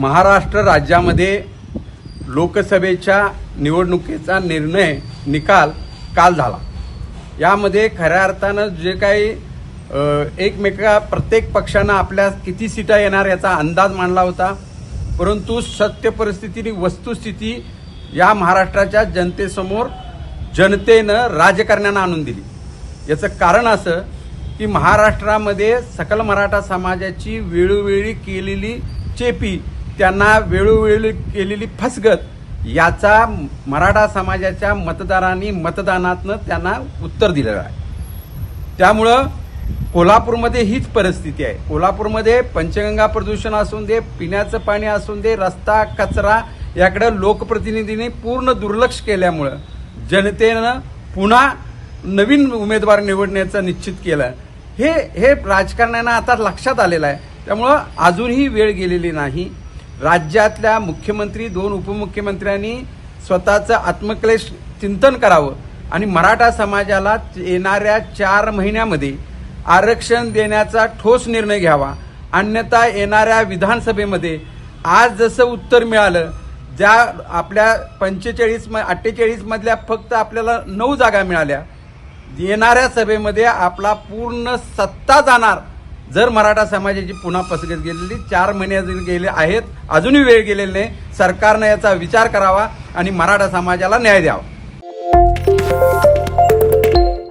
महाराष्ट्र राज्यामध्ये लोकसभेच्या निवडणुकीचा निर्णय निकाल काल झाला. यामध्ये खऱ्या अर्थानं जे काही एकमेका प्रत्येक पक्षानं आपल्या किती सीटा येणार याचा अंदाज मांडला होता. परंतु सत्य परिस्थितीने वस्तुस्थिती या महाराष्ट्राच्या जनतेसमोर जनतेनं राजकारण्यानं आणून दिली. याचं कारण असं की महाराष्ट्रामध्ये सकल मराठा समाजाची वेळोवेळी केलेली चेपी त्यांना वेळोवेळी केलेली फसगत याचा मराठा समाजाच्या मतदारांनी मतदानातनं त्यांना उत्तर दिलेलं आहे. त्यामुळं कोल्हापूरमध्ये हीच परिस्थिती आहे. कोल्हापूरमध्ये पंचगंगा प्रदूषण असून दे पिण्याचं पाणी असून दे रस्ता कचरा याकडे लोकप्रतिनिधींनी पूर्ण दुर्लक्ष केल्यामुळं जनतेनं पुन्हा नवीन उमेदवार निवडण्याचं निश्चित केलं हे हे राजकारण्यांना आता लक्षात आलेलं आहे. त्यामुळं अजूनही वेळ गेलेली नाही. राज्यातल्या मुख्यमंत्री दोन उपमुख्यमंत्र्यांनी स्वतःचं आत्मक्लेश चिंतन करावं. आणि मराठा समाजाला येणाऱ्या चार महिन्यामध्ये आरक्षण देण्याचा ठोस निर्णय घ्यावा. अन्यथा येणाऱ्या विधानसभेमध्ये आज जसं उत्तर मिळालं ज्या आपल्या पंचेचाळीस म अठ्ठेचाळीसमधल्या फक्त आपल्याला नऊ जागा मिळाल्या. येणाऱ्या सभेमध्ये आपला पूर्ण सत्ता जाणार. जर मराठा समाजाची पुन्हा पसरत गेलेली चार महिने अजून गेले आहेत अजूनही वेळ गेलेली नाही सरकारनं याचा विचार करावा आणि मराठा समाजाला न्याय द्यावा.